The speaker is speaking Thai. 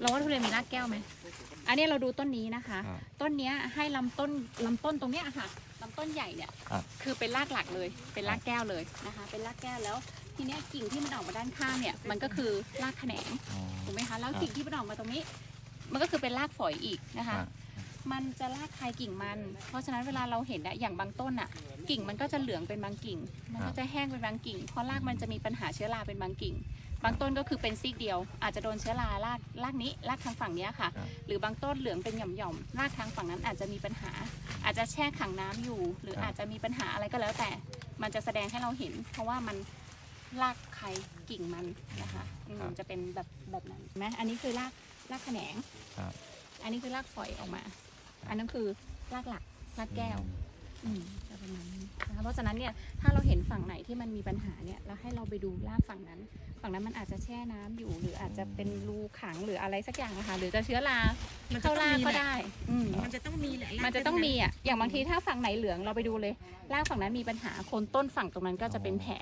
เราว่าทุเรียนมีรากแก้วไหม อันนี้เราดูต้นนี้นะคะครับต้นเนี้ยให้ลำต้นลำต้นตรงเนี้ยค่ะลำต้นใหญ่เนี่ยครับ คือเป็นรากหลักเลย เป็นรากแก้วเลยนะคะ เป็นรากแก้วแล้ว ทีเนี้ยกิ่งที่มันออกมาด้านข้างเนี่ยมันก็คือรากแขนงอ๋อ ถูกไหมคะแล้วครับกิ่งที่มันออกมาตรงนี้ มันก็คือเป็นรากฝอยอีกนะคะ อะมันจะรากคลายกิ่งมัน เพราะฉะนั้นเวลาเราเห็นอะอย่างบางต้นอะกิ่งมันก็จะเหลืองเป็นบางกิ่ง มันก็จะแห้งเป็นบางกิ่ง เพราะรากมันจะมีปัญหาเชื้อราเป็นบางกิ่ง บางต้นก็คือเป็นซีกเดียว อาจจะโดนเชื้อรารากรากนี้รากทางฝั่งเนี้ยค่ะ ครับ หรือบางต้นเหลืองเป็นหย่อมๆรากทางฝั่งนั้นอาจจะมีปัญหา อาจจะแช่ขังน้ำอยู่ หรือครับอาจจะมีปัญหาอะไรก็แล้วแต่ มันจะแสดงให้เราเห็น เพราะว่ามันรากใครกิ่งมันนะคะอืมจะเป็นแบบแบบนั้นเห็นไหมอันนี้คือรากรากแขนงครับอันนี้คือรากฝอยออกมา อันนั้นคือรากหลักรากแก้ว อืมจะประมาณนี้นะคะเพราะฉะนั้นเนี่ยถ้าเราเห็นฝั่งไหนที่มันมีปัญหาเนี่ยเราให้เราไปดูรากฝั่งนั้น ฝั่งนั้นมันอาจจะแช่น้ำอยู่หรืออาจจะเป็นรูขังหรืออะไรสักอย่างนะคะหรือจะเชื้อรามันจะเข้าต้องรากมีก็แหละได้อืม มันจะต้องมีแหละมันจะต้องมีอะ อย่างบางทีถ้าฝั่งไหนเหลืองเราไปดูเลย รากฝั่งนั้นมีปัญหา โคนต้นฝั่งตรงนั้นก็จะเป็นแผล